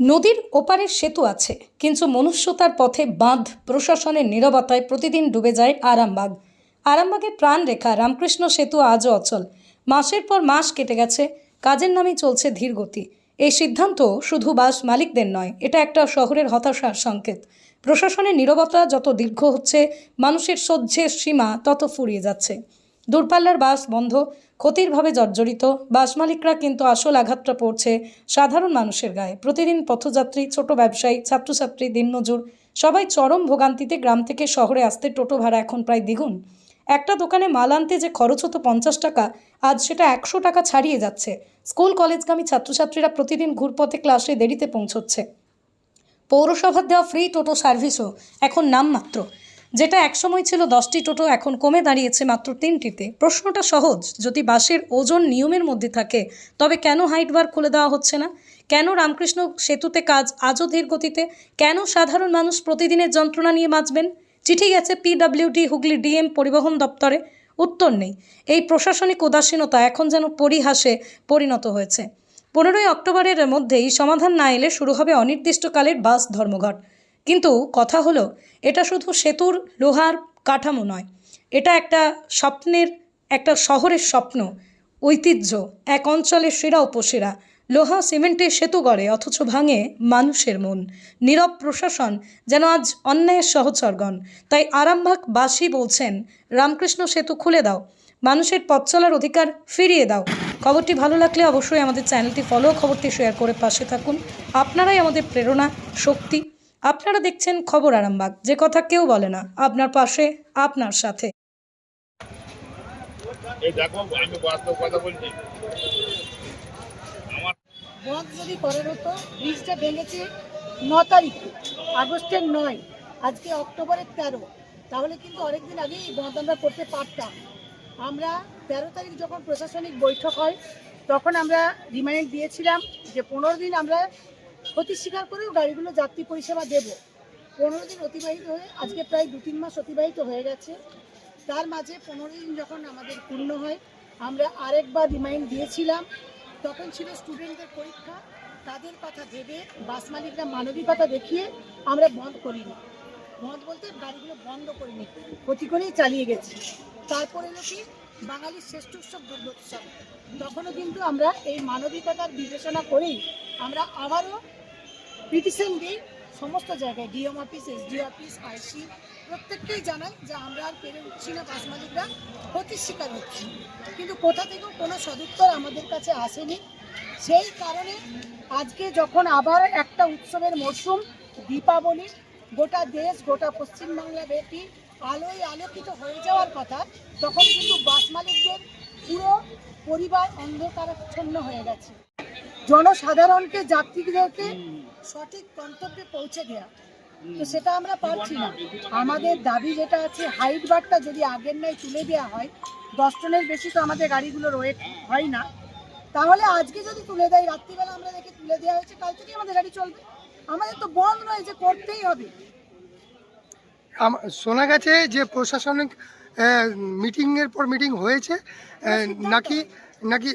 নদীর ওপারের সেতু আছে, কিন্তু মনুষ্যতার পথে বাঁধ প্রশাসনের নীরবতায় প্রতিদিন ডুবে যায় আরামবাগ। আরামবাগের প্রাণরেখা রামকৃষ্ণ সেতু আজও অচল। মাসের পর মাস কেটে গেছে, কাজের নামেই চলছে ধীর গতি এই সিদ্ধান্ত শুধু বাস মালিকদের নয়, এটা একটা শহরের হতাশার সংকেত। প্রশাসনের নীরবতা যত দীর্ঘ হচ্ছে, মানুষের সহ্যের সীমা তত ফুরিয়ে যাচ্ছে। দূরপাল্লার বাস বন্ধ ক্ষতিরভাবে জর্জরিত, বাস মালিকরা কিন্তু আসল আঘাতটা পড়ছে সাধারণ মানুষের গায়ে। প্রতিদিন পথযাত্রী, ছোট ব্যবসায়ী, ছাত্রছাত্রী, দিনমজুর, সবাই চরম ভোগান্তিতে গ্রাম থেকে শহরে আসতে টোটো ভাড়া এখন প্রায় দ্বিগুণ। একটা দোকানে মাল আনতে যে খরচ হতো পঞ্চাশ টাকা, আজ সেটা একশো টাকা ছাড়িয়ে যাচ্ছে। স্কুল, কলেজগামী ছাত্রছাত্রীরা প্রতিদিন ঘুরপথে ক্লাসে দেরিতে পৌঁছচ্ছে। পৌরসভার দেওয়া ফ্রি টোটো সার্ভিসও এখন নামমাত্র। যেটা একসময় ছিল দশটি টোটো, এখন কমে দাঁড়িয়েছে মাত্র তিনটিতে। প্রশ্নটা সহজ, যদি বাসের ওজন নিয়মের মধ্যে থাকে, তবে কেন হাইট বার খুলে দেওয়া হচ্ছে না? কেন রামকৃষ্ণ সেতুতে কাজ আজও ধীর গতিতে? কেন সাধারণ মানুষ প্রতিদিনের যন্ত্রণা নিয়ে বাঁচবেন? চিঠি গেছে পিডাব্লিউডি হুগলি ডিএম পরিবহন দপ্তরে। উত্তর নেই। এই প্রশাসনিক উদাসীনতা এখন যেন পরিহাসে পরিণত হয়েছে। পনেরোই অক্টোবরের মধ্যেই সমাধান না এলে শুরু হবে অনির্দিষ্টকালের বাস ধর্মঘট। কিন্তু কথা হলো, এটা শুধু সেতুর লোহার কাঠামো নয়, এটা একটা স্বপ্নের, একটা শহরের স্বপ্ন, ঐতিহ্য, এক অঞ্চলের সেরা উপসেরা। লোহা সিমেন্টের সেতু গড়ে, অথচ ভাঙে মানুষের মন। নীরব প্রশাসন যেন আজ অন্যায়ের সহচরগণ। তাই আরামবাগ বাসী বলছেন, রামকৃষ্ণ সেতু খুলে দাও, মানুষের পথ চলার অধিকার ফিরিয়ে দাও। খবরটি ভালো লাগলে অবশ্যই আমাদের চ্যানেলটি ফলো, খবরটি শেয়ার করে পাশে থাকুন। আপনারাই আমাদের প্রেরণা, শক্তি আপনারা দেখছেন খবর আরামবাগ। যে কথা কেউ বলে না আপনার পাশে আপনার সাথে। এই দেখো আমি বাস্তব কথা বলছি। আমার বন্ধ যদি করার হতো ব্রিজটা ভেঙেছে ন তারিখে আগস্টের নয় আজকে অক্টোবরের তেরো। তাহলে কিন্তু অনেকদিন আগেই বন্ধ আমরা করতে পারতাম। আমরা তেরো তারিখ যখন প্রশাসনিক বৈঠক হয় তখন আমরা রিমাইন্ড দিয়েছিলাম যে পনেরো দিন আমরা ক্ষতি স্বীকার করেও গাড়িগুলো যাত্রী পরিষেবা দেব। পনেরো দিন অতিবাহিত হয়ে আজকে প্রায় দু তিন মাস অতিবাহিত হয়ে গেছে। তার মাঝে পনেরো দিন যখন আমাদের পূর্ণ হয়, আমরা আরেকবার রিমাইন্ড দিয়েছিলাম, তখন ছিল স্টুডেন্টদের পরীক্ষা। তাদের কথা ভেবে বাস মালিকরা মানবিকতা দেখিয়ে আমরা বন্ধ করিনি। বন্ধ বলতে গাড়িগুলো বন্ধ করিনি, ক্ষতি করেই চালিয়ে গেছি। তারপর এলো কি? বাঙালির শ্রেষ্ঠ উৎসব দুর্গোৎসব। তখনও কিন্তু আমরা এই মানবিকতার বিবেচনা করেই আমরা আবারও পিটিশন দিই, সমস্ত জায়গায় DM office SDO office IC প্রত্যেককেই জানাই যে আমরা আর পেরে উঠছি না বাস মালিকরা ক্ষতির শিকার হচ্ছি। কিন্তু কোথা থেকেও কোনো সদুত্তর আমাদের কাছে আসেনি। সেই কারণে আজকে যখন আবার একটা উৎসবের মরশুম, দীপাবলি, গোটা দেশ, গোটা পশ্চিমবাংলা ব্যাপী আলোয় আলোকিত হয়ে যাওয়ার কথা, তখন কিন্তু বাস মালিকদের পুরো পরিবার অন্ধকারাচ্ছন্ন হয়ে গেছে। জনসাধারণকে যাত্রীদেরকে সঠিক গন্তব্যে পৌঁছে দেওয়া তো সেটা আমরা পারছি না। আমাদের দাবি যেটা আছে হাইট বারটা যদি আগের নাই তুলে দেওয়া হয় দশ টনের বেশি তো আমাদের গাড়িগুলোর ওয়েট হয় না। তাহলে আজকে যদি তুলে দেয় রাত্রিবেলা আমরা দেখে তুলে দেওয়া হয়েছে কাল থেকে আমাদের গাড়ি চলবে। আমাদের তো বন্ধ নয় যে করতেই হবে। শোনা গেছে যে প্রশাসনিক মিটিংয়ের পর মিটিং হয়েছে। নাকি নাকি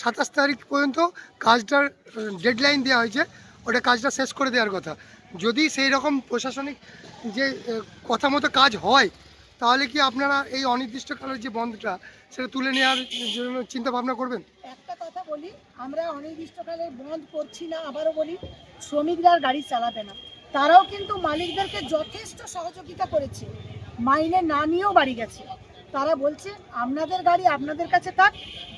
সাতাশ তারিখ পর্যন্ত কাজটার ডেডলাইন দেওয়া হয়েছে, ওটা কাজটা শেষ করে দেওয়ার কথা। যদি সেই রকম প্রশাসনিক যে কথা মতো কাজ হয়, তাহলে কি আপনারা এই অনির্দিষ্টকালের যে বন্ধটা, সেটা তুলে নেওয়ার জন্য চিন্তা ভাবনা করবেন? একটা কথা বলি, আমরা অনির্দিষ্টকালে বন্ধ করছি না, আবারও বলি, শ্রমিকরা গাড়ি চালাবে না। তারাও কিন্তু মালিকদেরকে যথেষ্ট সহযোগিতা করেছে। মাইনে না নিয়েও বাড়ি গেছে। তারা বলছে আপনাদের গাড়ি আপনাদের কাছে থাক।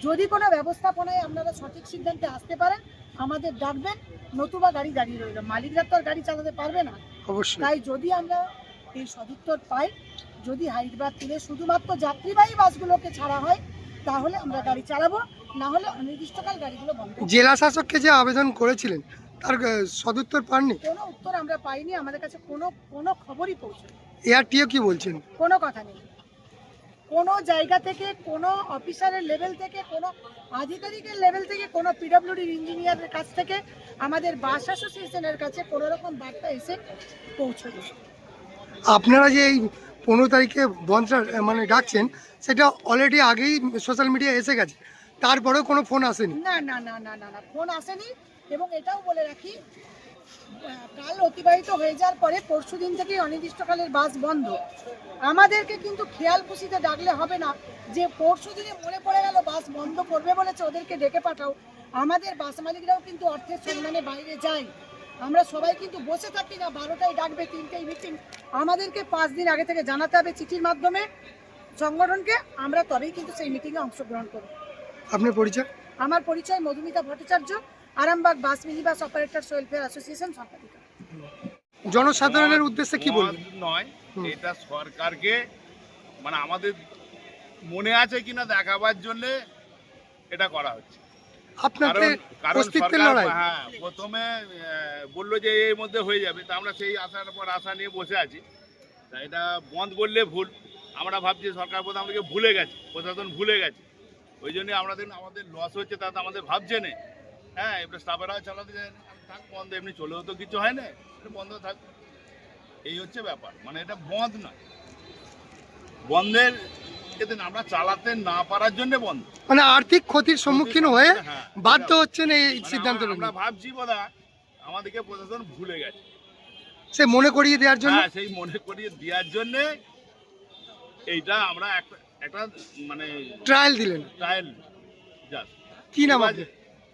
যদি কোনো ব্যবস্থাপনায় আপনারা সঠিক সিদ্ধান্তে আসতে পারেন আমাদের ডাকবেন। নতুবা গাড়ি দাঁড়িয়ে রইল। মালিকরা তো আর গাড়ি চালাতে পারবে না। তাই যদি আমরা এই সদুত্তর পাই যদি হাইদ্রাবাদ তুলে শুধুমাত্র যাত্রীবাহী বাসগুলোকে ছাড়া হয় তাহলে আমরা গাড়ি চালাবো। না হলে অনির্দিষ্টকাল গাড়িগুলো বন্ধ জেলা শাসককে যে আবেদন করেছিলেন তার সদুত্তর পাননি? কোনো উত্তর আমরা পাইনি। আমাদের কাছে কোনো কোনো খবরই পৌঁছায় এআরটিও কি বলছেন? কোনো কথা নেই। কোনো জায়গা থেকে কোনো অফিসারের লেভেল থেকে কোনো আধিকারিকের লেভেল থেকে কোনো পিডব্লিউডির ইঞ্জিনিয়ারের কাছ থেকে আমাদের বাস অ্যাসোসিয়েশনের কাছে কোনো রকম বার্তা এসে পৌঁছবে আপনারা যে এই পনেরো তারিখে বন্ধটা মানে ডাকছেন সেটা অলরেডি আগেই সোশ্যাল মিডিয়া এসে গেছে। তারপরেও কোনো ফোন আসেনি? না না না না না না ফোন আসেনি। এবং এটাও বলে রাখি কাল অতিবাহিত হয়ে যাওয়ার পরে পরশু দিন থেকেই অনির্দিষ্টকালের বাস বন্ধ। আমাদেরকে কিন্তু খেয়াল খুশিতে ডাকলে হবে না যে পরশু দিনে মনে পড়ে গেল বাস বন্ধ করবে বলেছে ওদেরকে ডেকে পাঠাও। আমাদের বাস মালিকরাও কিন্তু অর্থের সন্ধানে বাইরে যায়। আমরা সবাই কিন্তু বসে থাকি না বারোটায় ডাকবে তিনটেই মিটিং আমাদেরকে পাঁচ দিন আগে থেকে জানাতে হবে চিঠির মাধ্যমে সংগঠনকে আমরা তবেই কিন্তু সেই মিটিংয়ে অংশগ্রহণ করব। আপনার পরিচয়? আমার পরিচয় Madhumita Bhattacharya. Arambagh bus mini bus operator welfare association সম্পাদিকা জনসাধারণের উদ্দেশ্যে কি বলবেন? নয় এটা সরকারকে মানে আমাদের মনে আছে কিনা দেখাবার জন্য এটা করা হচ্ছে। অস্তিত্বের লড়াই। হ্যাঁ প্রথমে বলল যে এর মধ্যে হয়ে যাবে। তা আমরা সেই আশার পর আশা নিয়ে বসে আছি। তা এটা বন্ধ করলে ভুল। আমরা ভাবছি সরকার বোধ আমাদেরকে ভুলে গেছে প্রশাসন ভুলে গেছে। ওই জন্য আমাদের আমাদের লস হচ্ছে তা আমাদের ভাবছে না। হ্যাঁ এবার স্টাফেরাও চালাতে যায় না। থাক বন্ধ এমনি চলেও তো কিছু হয় না। এটা বন্ধ থাক। এই হচ্ছে ব্যাপার। মানে এটা বন্ধ না বন্ধের এতে আমরা চালাতে না পারার জন্য বন্ধ। মানে আর্থিক ক্ষতির সম্মুখীন হয়ে হ্যাঁ, বাধ্য হচ্ছেন এই মানে সিদ্ধান্ত আমরা- ভাবছি বোধ আমাদেরকে প্রশাসন ভুলে গেছে। সে মনে করিয়ে দেওয়ার জন্য? হ্যাঁ সেই মনে করিয়ে দেওয়ার জন্য এইটা আমরা একটা একটা মানে ট্রায়াল দিলেন। ট্রায়াল কি নাম আপনার?